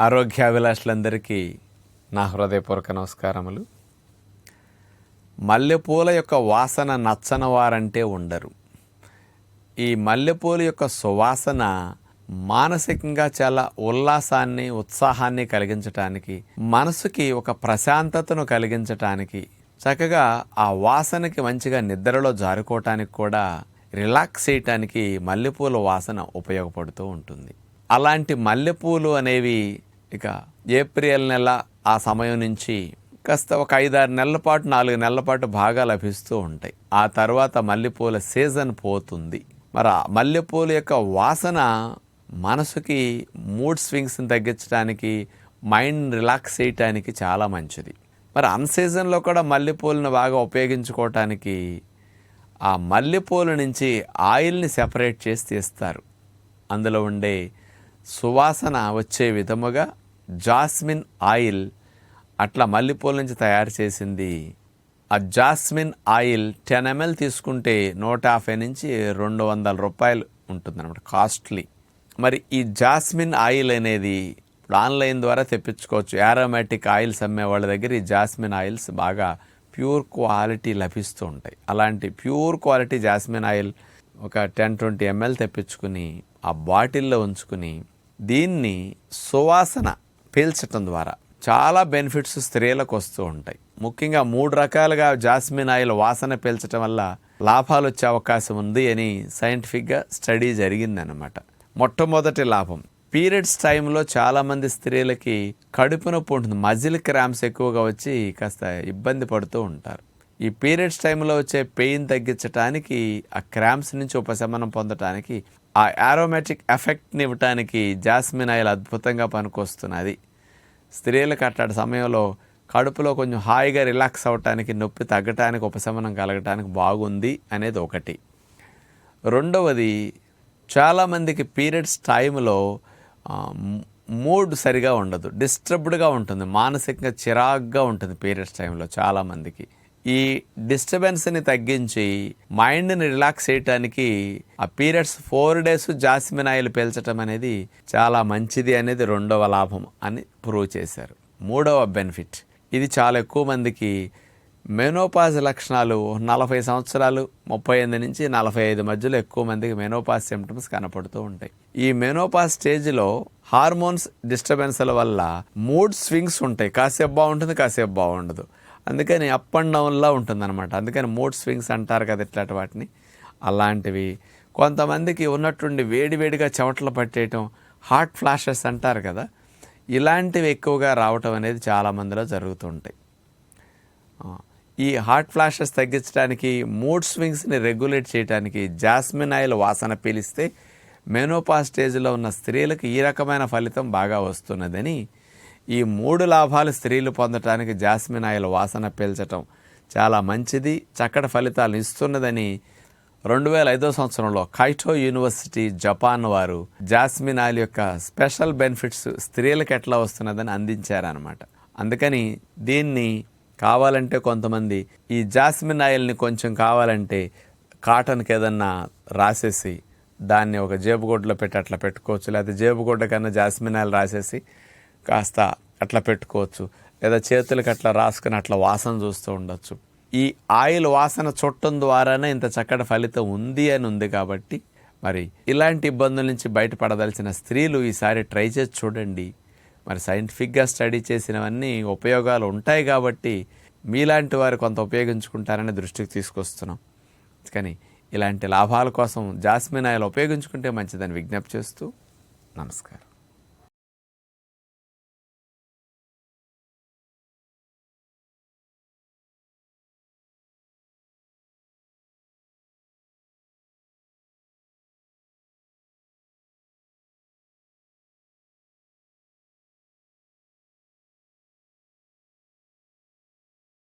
ఆరోగ్యాభిలాషులందరికీ నా హృదయపూర్వక నమస్కారములు. మల్లెపూల యొక్క వాసన నచ్చని వారంటే ఉండరు. ఈ మల్లెపూల యొక్క సువాసన మానసికంగా చాలా ఉల్లాసాన్ని ఉత్సాహాన్ని కలిగించటానికి మనసుకి ఒక ప్రశాంతతను కలిగించటానికి చక్కగా ఆ వాసనకి మంచిగా నిద్రలో జారుకోవటానికి కూడా రిలాక్స్ చేయటానికి మల్లెపూల వాసన ఉపయోగపడుతూ ఉంటుంది. అలాంటి మల్లెపూలు అనేవి ఇక ఏప్రిల్ నెల ఆ సమయం నుంచి కాస్త ఒక ఐదారు నెలల పాటు నాలుగు నెలల పాటు బాగా లభిస్తూ ఉంటాయి. ఆ తర్వాత మల్లెపూల సీజన్ పోతుంది. మరి ఆ మల్లెపూల యొక్క వాసన మనసుకి మూడ్ స్వింగ్స్ని తగ్గించడానికి మైండ్ రిలాక్స్ చేయటానికి చాలా మంచిది. మరి అన్ సీజన్లో కూడా మల్లెపూలను బాగా ఉపయోగించుకోవటానికి ఆ మల్లెపూల నుంచి ఆయిల్ని సెపరేట్ చేసి తీస్తారు. అందులో ఉండే సువాసన వచ్చే విధముగా జాస్మిన్ ఆయిల్ అట్లా మల్లెపూల నుంచి తయారు చేసింది. ఆ జాస్మిన్ ఆయిల్ టెన్ ఎంఎల్ తీసుకుంటే నూట యాభై నుంచి రెండు వందల రూపాయలు ఉంటుందన్నమాట కాస్ట్లీ. మరి ఈ జాస్మిన్ ఆయిల్ అనేది ఇప్పుడు ఆన్లైన్ ద్వారా తెప్పించుకోవచ్చు. యారోమాటిక్ ఆయిల్స్ అమ్మే వాళ్ళ దగ్గర ఈ జాస్మిన్ ఆయిల్స్ బాగా ప్యూర్ క్వాలిటీ లభిస్తూ ఉంటాయి. అలాంటి ప్యూర్ క్వాలిటీ జాస్మిన్ ఆయిల్ ఒక టెన్ ట్వంటీ ఎంఎల్ తెప్పించుకుని ఆ బాటిల్లో ఉంచుకుని దీన్ని సువాసన పీల్చటం ద్వారా చాలా బెనిఫిట్స్ స్త్రీలకు వస్తూ ఉంటాయి. ముఖ్యంగా మూడు రకాలుగా జాస్మిన్ ఆయిల్ వాసన పీల్చటం వల్ల లాభాలు వచ్చే అవకాశం ఉంది అని సైంటిఫిక్గా స్టడీ జరిగిందనమాట మొట్టమొదటి లాభం పీరియడ్స్ టైంలో చాలామంది స్త్రీలకి కడుపు నొప్పి ఉంటుంది. మజిల్ క్రామ్స్ ఎక్కువగా వచ్చి కాస్త ఇబ్బంది పడుతూ ఉంటారు. ఈ పీరియడ్స్ టైంలో వచ్చే పెయిన్ తగ్గించడానికి ఆ క్రామ్స్ నుంచి ఉపశమనం పొందడానికి ఆ ఆరోమేటిక్ ఎఫెక్ట్ని ఇవ్వటానికి జాస్మిన్ ఆయిల్ అద్భుతంగా పనికొస్తున్నది. స్త్రీలకు అట్లాంటి సమయంలో కడుపులో కొంచెం హాయిగా రిలాక్స్ అవ్వటానికి నొప్పి తగ్గటానికి ఉపశమనం కలగటానికి బాగుంది అనేది ఒకటి. రెండవది చాలామందికి పీరియడ్స్ టైంలో మూడ్ సరిగా ఉండదు డిస్టర్బ్డ్గా ఉంటుంది మానసికంగా చిరాగ్గా ఉంటుంది పీరియడ్స్ టైంలో చాలామందికి ఈ డిస్టర్బెన్స్ని తగ్గించి మైండ్ని రిలాక్స్ చేయటానికి ఆ periods four days jasmine oil పీల్చడం అనేది చాలా మంచిది అనేది రెండవ లాభం అని ప్రూవ్ చేశారు. మూడవ బెనిఫిట్ ఇది చాలా ఎక్కువ మందికి మెనోపాజ్ లక్షణాలు నలభై సంవత్సరాలు ముప్పై ఎనిమిది నుంచి నలభై ఐదు మధ్యలో ఎక్కువ మందికి మెనోపాజ్ సిమ్టమ్స్ కనపడుతూ ఉంటాయి. ఈ మెనోపాజ్ స్టేజ్లో హార్మోన్స్ డిస్టర్బెన్స్ల వల్ల మూడ్ స్వింగ్స్ ఉంటాయి. కాసేపు బాగుంటుంది కాసేపు బాగుండదు. అందుకని అప్ అండ్ డౌన్లా ఉంటుందన్నమాట. అందుకని మూడ్ స్వింగ్స్ అంటారు కదా ఇట్లాంటి వాటిని. అలాంటివి. కొంతమందికి ఉన్నట్టుండి వేడివేడిగా చెమటలు పట్టేయటం హార్ట్ ఫ్లాషెస్ అంటారు కదా. ఇలాంటివి ఎక్కువగా రావటం అనేది చాలామందిలో జరుగుతుంటాయి. ఈ హార్ట్ ఫ్లాషెస్ తగ్గించడానికి మూడ్ స్వింగ్స్ని రెగ్యులేట్ చేయడానికి జాస్మిన్ ఆయిల్ వాసన పీలిస్తే మెనోపా స్టేజ్లో ఉన్న స్త్రీలకు ఈ రకమైన ఫలితం బాగా వస్తున్నదని ఈ మూడు లాభాలు స్త్రీలు పొందటానికి జాస్మిన్ ఆయిల్ వాసన పీల్చటం చాలా మంచిది చక్కటి ఫలితాలు ఇస్తున్నదని రెండు వేల ఐదో సంవత్సరంలో కైటో యూనివర్సిటీ జపాన్ వారు జాస్మిన్ ఆయిల్ యొక్క స్పెషల్ బెనిఫిట్స్ స్త్రీలకు ఎట్లా వస్తున్నదని అందించారనమాట అందుకని దీన్ని కావాలంటే కొంతమంది ఈ జాస్మిన్ ఆయిల్ని కొంచెం కావాలంటే కాటన్కి ఏదన్నా రాసేసి దాన్ని ఒక జేబుగొడ్డలో పెట్టి అట్లా పెట్టుకోవచ్చు లేకపోతే జేబుగొడ్డ కన్నా జాస్మిన్ ఆయిల్ రాసేసి కాస్త అట్లా పెట్టుకోవచ్చు. లేదా చేతులకు అట్లా రాసుకుని అట్లా వాసన చూస్తూ ఉండొచ్చు. ఈ ఆయిల్ వాసన చుట్టం ద్వారానే ఇంత చక్కటి ఫలితం ఉంది అని ఉంది కాబట్టి మరి ఇలాంటి ఇబ్బందుల నుంచి బయటపడదలిచిన స్త్రీలు ఈసారి ట్రై చేసి చూడండి. మరి సైంటిఫిక్గా స్టడీ చేసినవన్నీ ఉపయోగాలు ఉంటాయి కాబట్టి మీలాంటి వారు కొంత ఉపయోగించుకుంటారని దృష్టికి తీసుకొస్తున్నాం. కానీ ఇలాంటి లాభాల కోసం జాస్మిన్ ఆయిల్ ఉపయోగించుకుంటే మంచిదని విజ్ఞప్తి చేస్తూ నమస్కారం.